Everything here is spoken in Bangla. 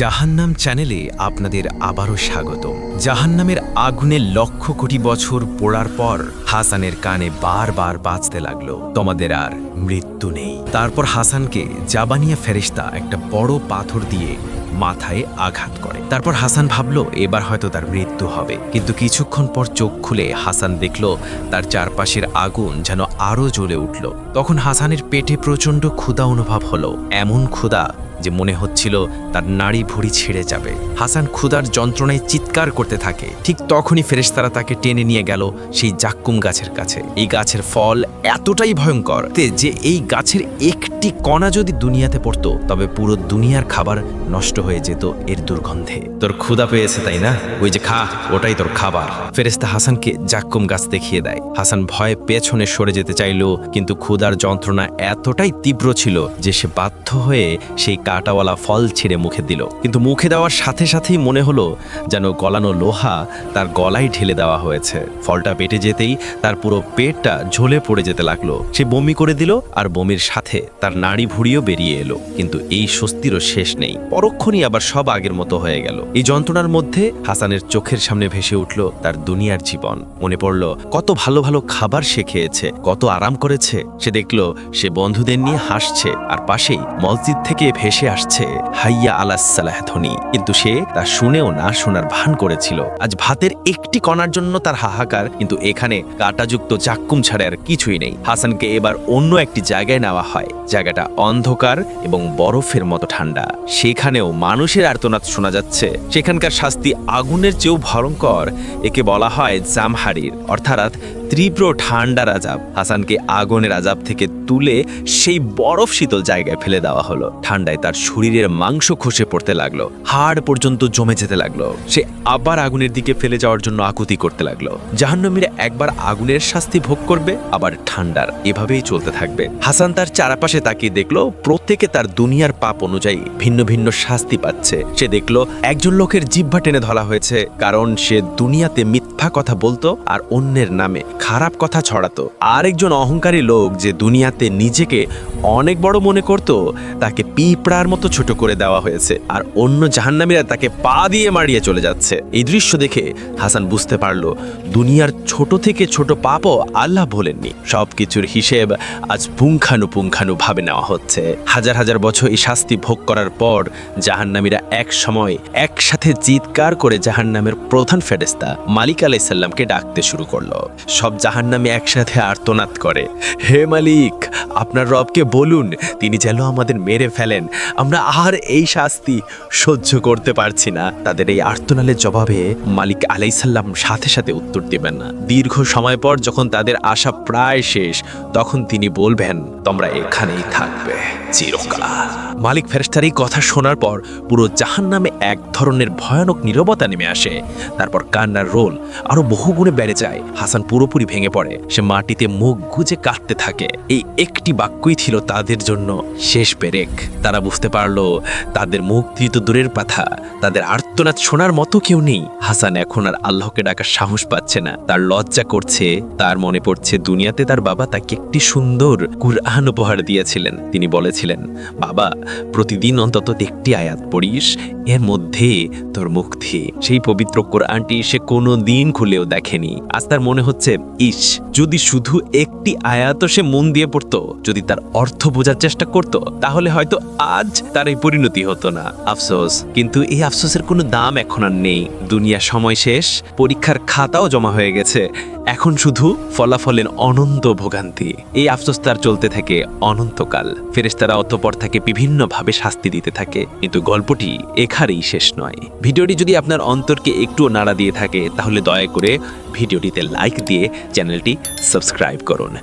জাহান্নাম চ্যানেলে আপনাদের আবারও স্বাগতম। জাহান্নামের আগুনে লক্ষ কোটি বছর পোড়ার পর হাসানের কানে বারবার বাজতে লাগল, তোমাদের আর মৃত্যু নেই। তারপর হাসানকে জাবানিয়া ফেরিস্তা একটা বড় পাথর দিয়ে মাথায় আঘাত করে। তারপর হাসান ভাবল, এবার হয়তো তার মৃত্যু হবে। কিন্তু কিছুক্ষণ পর চোখ খুলে হাসান দেখল, তার চারপাশের আগুন যেন আরও জ্বলে উঠল। তখন হাসানের পেটে প্রচণ্ড ক্ষুধা অনুভব হলো। এমন ক্ষুধা যে মনে হচ্ছিল তার নাড়ি ভুড়ি ছিঁড়ে যাবে। হাসান ক্ষুধার যন্ত্রণায় চিৎকার করতে থাকে। ঠিক তখনই ফেরেশতারা তাকে টেনে নিয়ে গেল সেই জাক্কুম গাছের কাছে। এই গাছের ফল এতটাই ভয়ঙ্কর যে এই গাছের একটি কণা যদি দুনিয়াতে পড়তো, তবে পুরো দুনিয়ার খাবার নষ্ট হয়ে যেত এর দুর্গন্ধে। তোর ক্ষুদা পেয়েছে, তাই না? ওই যে খা, ওটাই তোর খাবার। ফেরেস্তা হাসানকে জাক্কুম গাছ দেখিয়ে দেয়। হাসান ভয়ে পেছনে সরে যেতে চাইল, কিন্তু ক্ষুদার যন্ত্রণা এতটাই তীব্র ছিল যে সে বাধ্য হয়ে সেই কাঁটাওয়ালা ফল ছিঁড়ে মুখে দিল। কিন্তু মুখে দেওয়ার সাথে সাথেই মনে হলো যেন গলানো লোহা তার গলায় ঢেলে দেওয়া হয়েছে। ফলটা পেটে যেতেই তার পুরো পেটটা ঝোলে পড়ে যেতে লাগল। সে বমি করে দিল আর বমির সাথে তার নাড়ি ভুড়িও বেরিয়ে এলো। কিন্তু এই স্বস্তিরও শেষ নেই। পরক্ষণই আবার সব আগের মতো হয়ে গেল। এই যন্ত্রণার মধ্যে হাসানের চোখের সামনে ভেসে উঠল তার দুনিয়ার জীবন। মনে পড়ল, কত ভালো ভালো খাবার সে খেয়েছে, কত আরাম করেছে। সে দেখল, সে বন্ধুদের নিয়ে হাসছে আর পাশেই মসজিদ থেকে ভেসে আসছে, হাইয়া আলাসালাহ ধ্বনি কিন্তু সে তা শুনেও না শোনার ভান করেছিল। আজ ভাতের একটি কণার জন্য তার হাহাকার, কিন্তু এখানে কাটাযুক্ত চাক্কুম ছাড়া আর কিছুই নেই। হাসানকে এবার অন্য একটি জায়গায় নেওয়া হয়। জায়গাটা অন্ধকার এবং বরফের মতো ঠান্ডা। সেখানেও মানুষের আর্তনাদ শোনা যাচ্ছে। সেখানকার শাস্তি আগুনের চেয়েও ভয়ঙ্কর। একে বলা হয় জামহারির। অর্থাৎ তীব্র ঠান্ডার আজাব হাসানকে আগুনের আজাব থেকে তুলে সেই বরফ শীতল জায়গায় ফেলে দেওয়া হলো। ঠান্ডায় তার শরীরের মাংস খসে পড়তে লাগল। হাড় পর্যন্ত জমে যেতে লাগল। সে আবার আগুনের দিকে ফেলে যাওয়ার জন্য আকুতি করতে লাগল। জাহান্নমীরা একবার আগুনের শাস্তি ভোগ করবে, আবার ঠান্ডার এভাবেই চলতে থাকবে। হাসান তার চারপাশে তাকিয়ে দেখল, প্রত্যেকে তার দুনিয়ার পাপ অনুযায়ী ভিন্ন ভিন্ন শাস্তি পাচ্ছে। সে দেখল, একজন লোকের জিহ্বা টেনে ধরা হয়েছে, কারণ সে দুনিয়াতে মিথ্যা কথা বলতো আর অন্যের নামে খারাপ কথা ছড়াতো। আরেকজন অহংকারী লোক যে দুনিয়াতে নিজেকে অনেক বড় মনে করত, তাকে পিঁপড়ার মতো ছোট করে দেওয়া হয়েছে আর অন্য জাহান্নামীরা তাকে পা দিয়ে মারিয়ে চলে যাচ্ছে। এই দৃশ্য দেখে হাসান বুঝতে পারল, দুনিয়ার ছোট থেকে ছোট পাপও আল্লাহ বলেননি সবকিছুর হিসেব আজ পুঙ্খানুপুঙ্খানু ভাবে নেওয়া হচ্ছে। হাজার হাজার বছর এই শাস্তি ভোগ করার পর জাহান্নামীরা এক সময় একসাথে চিৎকার করে জাহান্নামের প্রধান ফেরেস্তা মালিক আলাইসাল্লামকে ডাকতে শুরু করল। সব জাহান্নামে একসাথে আর্তনাদ করে। হে মালিক, আপনার রবকে বলুন, তিনি যেন আমাদের মেরে ফেলেন। আমরা আর এই শাস্তি সহ্য করতে পারছি না। তাদের এই আর্তনালের জবাবে মালিক আলাইসাল্লাম সাথে সাথে উত্তর দেবেন না। দীর্ঘ সময় পর যখন তাদের আশা প্রায় শেষ, তখন তিনি বলবেন, তোমরা এখানেই থাকবে চিরকাল। মালিক ফেরেস্তার এই কথা শোনার পর পুরো জাহান নামে এক ধরনের ভয়ানক নীরবতা নেমে আসে। তারপর কান্নার রোল আরও বহুগুণে বেড়ে যায়। হাসান পুরোপুরি ভেঙে পড়ে। সে মাটিতে মুখ গুজে কাঁদতে থাকে। এই একটি বাক্যই ছিল তাদের জন্য শেষ পেরেক। তারা বুঝতে পারল, তাদের মুক্তি তো দূরের পাথা, তাদের আর্তনাদ শোনার মতো কেউ নেই। হাসান এখন আর আল্লাহকে ডাকার সাহস পাচ্ছে না। তার লজ্জা করছে, তার মনে পড়ছে দুনিয়াতে তার বাবা তাকে একটি সুন্দর কুরআন উপহার দিয়েছিলেন। তিনি বলেছিলেন, বাবা, প্রতিদিন অন্তত একটি আয়াত পড়িস, এর মধ্যে তোর মুক্তি। সেই পবিত্র কোরআনটি সে কোনো দিন খুলেও দেখেনি। আজ তার মনে হচ্ছে ইস যদি শুধু একটি আয়াতও সে মন দিয়ে পড়তো, যদি তার অর্থ বোঝার চেষ্টা করত, তাহলে হয়তো আজ তার এই পরিণতি হতো না। আফসোস, কিন্তু এই আফসোসের কোনো দাম এখন আর নেই। দুনিয়া সময় শেষ, পরীক্ষার খাতাও জমা হয়ে গেছে। এখন শুধু ফলাফলের অনন্ত ভোগান্তি। এই আফসোস তার চলতে থাকে অনন্তকাল। ফেরেশতারা অতপর তাকে বিভিন্নভাবে শাস্তি দিতে থাকে। কিন্তু গল্পটি এখারেই শেষ নয়। ভিডিওটি যদি আপনার অন্তরকে একটুও নাড়া দিয়ে থাকে, তাহলে দয়া করে ভিডিওটিতে লাইক দিয়ে চ্যানেলটি সাবস্ক্রাইব করুন।